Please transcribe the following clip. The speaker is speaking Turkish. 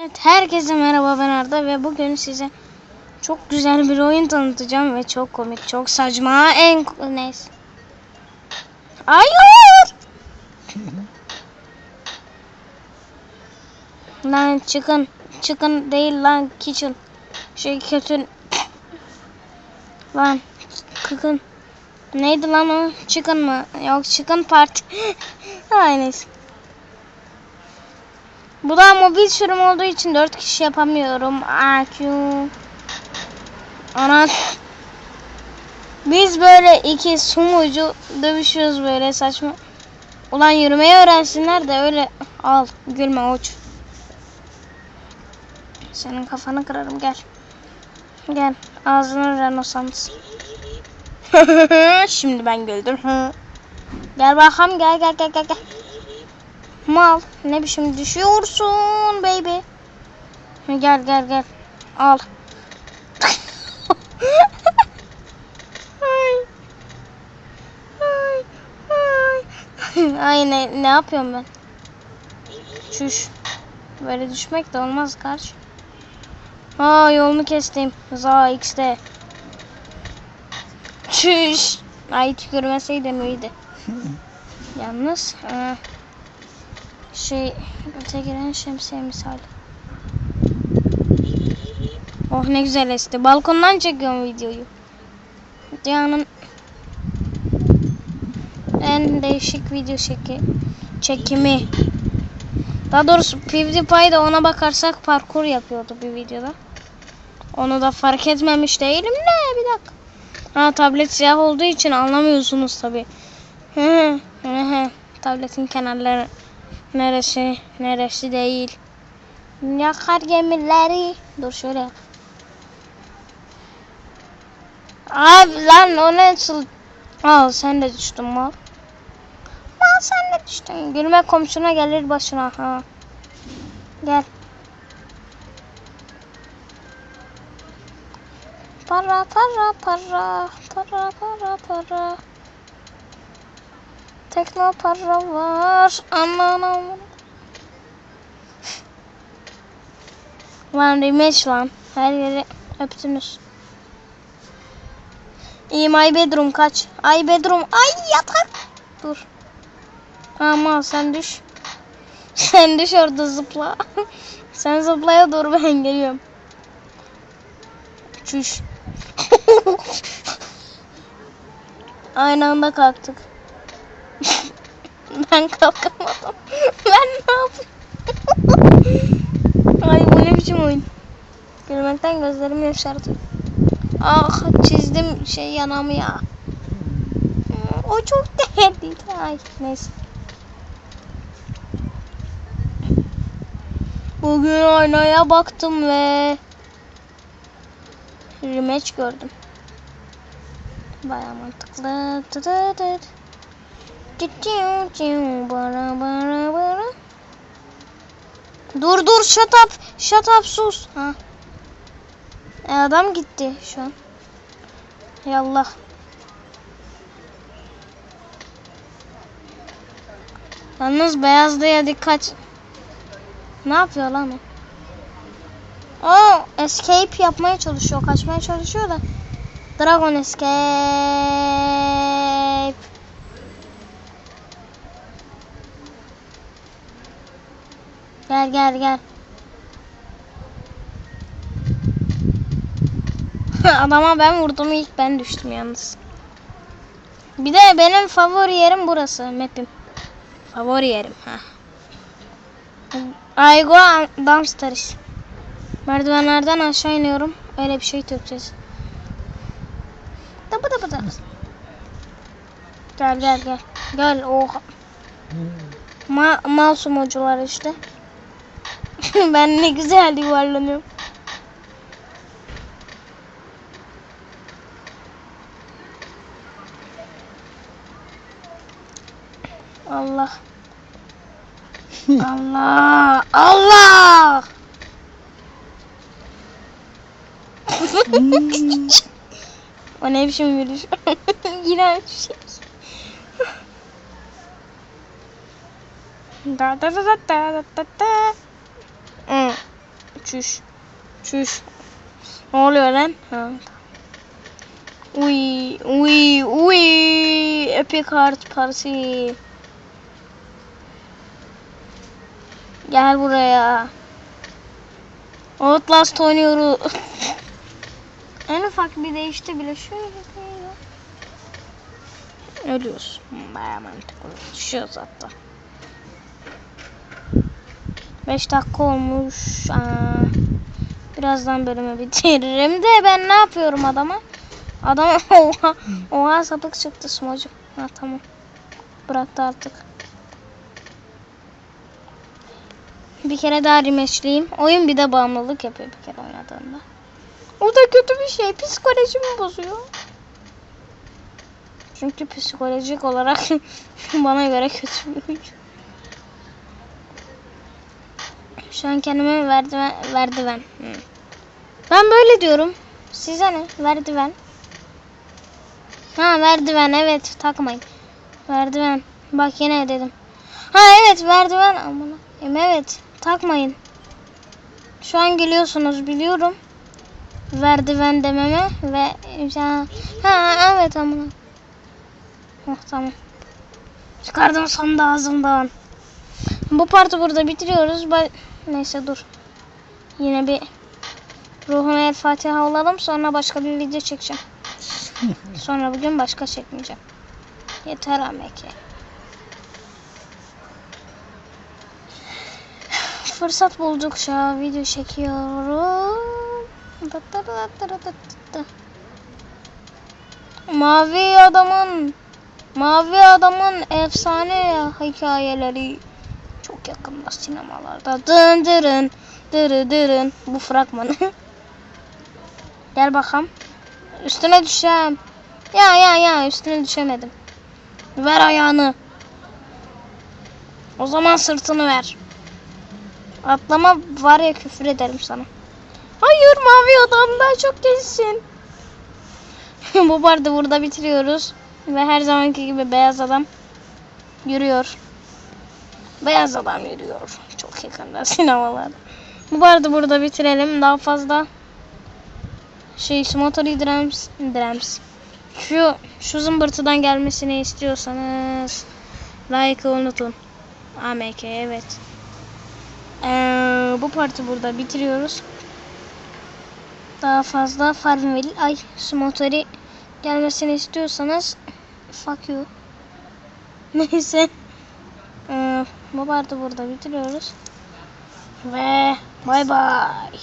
Evet, herkese merhaba ben Arda ve bugün size çok güzel bir oyun tanıtacağım ve çok komik, çok saçma, en neyse. Hayır! lan çıkın, çıkın değil lan kitchen. Şey kötü. Lan çıkın. Neydi lan o? Çıkın mı? Yok çıkın parti. Ay neyse. Bu da mobil sürüm olduğu için 4 kişi yapamıyorum. AQ. Ana. Biz böyle iki sumucu dövüşüyoruz böyle saçma. Ulan yürümeyi öğrensinler de öyle al gülme uç. Senin kafanı kırarım gel. Gel ağzını Renaissance. Şimdi ben güldüm. gel bakalım gel gel gel gel gel. Mal ne biçim düşüyorsun baby. Gel gel gel. Al. ay. Ay. Ay. Ay ne, ne yapıyorum ben? Çüş. Böyle düşmek de olmaz karşı. Aa yolunu kestim. Za X'de. Çüş. Ay tükürmeseydin iyiydi. Yalnız e, şey öte giren şemsiye misali. Oh ne güzel esti. Balkondan çekiyorum videoyu. Dünyanın en değişik video çeki çekimi. Daha doğrusu PewDiePie de ona bakarsak parkur yapıyordu bir videoda. Onu da fark etmemiş değilim de bir dakika. Ha tablet siyah olduğu için anlamıyorsunuz tabi. Tabletin kenarları neresi neresi değil. Yakar gemileri. Dur şöyle. Abi lan o nasıl? Al sen de düştün mal. Mal sen de düştün. Gülme komşuna gelir başına ha. Gel. Para para para para para para. Tekno para var. Aman aman. Lan rematch lan. Her yeri öptünüz. İyi my bedroom kaç. Ay bedroom. Ay yatak. Dur. Ama sen düş. Sen düş orada zıpla. sen zıplaya dur ben geliyorum. Çüş. Aynı anda kalktık. Ben kalkamadım. ben ne yapayım? Ay bu ne biçim oyun? Gülmekten gözlerim yaşardı. Ah çizdim şey yanamı ya. Hmm, O çok değerli. Ay neyse. Bugün aynaya baktım ve rematch gördüm. Baya mantıklı. Dı dı dı. Dur dur shut up. Shut up sus. Ha. E, adam gitti şu an. Yallah. Yalnız beyazlıya dikkat. Ne yapıyor lan o? O escape yapmaya çalışıyor, kaçmaya çalışıyor da. Dragon escape. Gel gel gel. Adama ben vurdum ilk ben düştüm yalnız. Bir de benim favori yerim burası map'im. Favori yerim ha. I go downstairs. Merdivenlerden aşağı iniyorum. Öyle bir şey Türkçesi. Dıbı dıbı dıbı. Gel gel gel. Gel oha. Ma masum hocalar işte. ben ne güzel yuvarlanıyorum. Allah. Allah. Allah. o ne biçim yürüyüş? Yine bir şey. Da da da da da da da. Çüş. Çüş. Ne oluyor lan? Ha. Uy, uy, uy. Epic Heart Party. Gel buraya. Outlast oynuyoruz. en ufak bir değişti bile şöyle. Ölüyoruz. Baya mantıklı. Düşüyoruz hatta. 5 dakika olmuş. Aa, birazdan bölümü bitiririm de ben ne yapıyorum adama? Adam oha, oha sapık çıktı smocu. Ha tamam. Bıraktı artık. Bir kere daha rematchleyeyim. Oyun bir de bağımlılık yapıyor bir kere oynadığında. O da kötü bir şey. Psikolojimi bozuyor. Çünkü psikolojik olarak bana göre kötü bir oyun. Şu an kendime merdiven, merdiven. Hı. Ben böyle diyorum. Size ne? Merdiven. Ha merdiven evet takmayın. Merdiven. Bak yine dedim. Ha evet merdiven. Aman. Evet takmayın. Şu an gülüyorsunuz biliyorum. Merdiven dememe ve ha, ha evet aman. Oh, tamam. Çıkardım sonunda ağzımdan. Bu partı burada bitiriyoruz. Ba- Neyse dur. Yine bir Ruhuna El Fatiha olalım. Sonra başka bir video çekeceğim. Sonra bugün başka çekmeyeceğim. Yeter ameki. Fırsat buldukça video çekiyorum. Mavi adamın Mavi adamın efsane hikayeleri yakında sinemalarda. Dın dırın dırı dırın bu fragmanı. Gel bakalım. Üstüne düşeceğim. Ya ya ya üstüne düşemedim. Ver ayağını. O zaman sırtını ver. Atlama var ya küfür ederim sana. Hayır mavi adam daha çok gençsin. Bu barda burada bitiriyoruz. Ve her zamanki gibi beyaz adam yürüyor. Beyaz adam yürüyor. Çok yakında sinemalarda. Bu barda burada bitirelim. Daha fazla şey Smotory Drums Drums şu şu zımbırtıdan gelmesini istiyorsanız like'ı unutun. AMK evet. Ee, bu parti burada bitiriyoruz. Daha fazla Farmville ay Smotory gelmesini istiyorsanız fuck you. Neyse. Parti burada bitiriyoruz. Ve bay bay.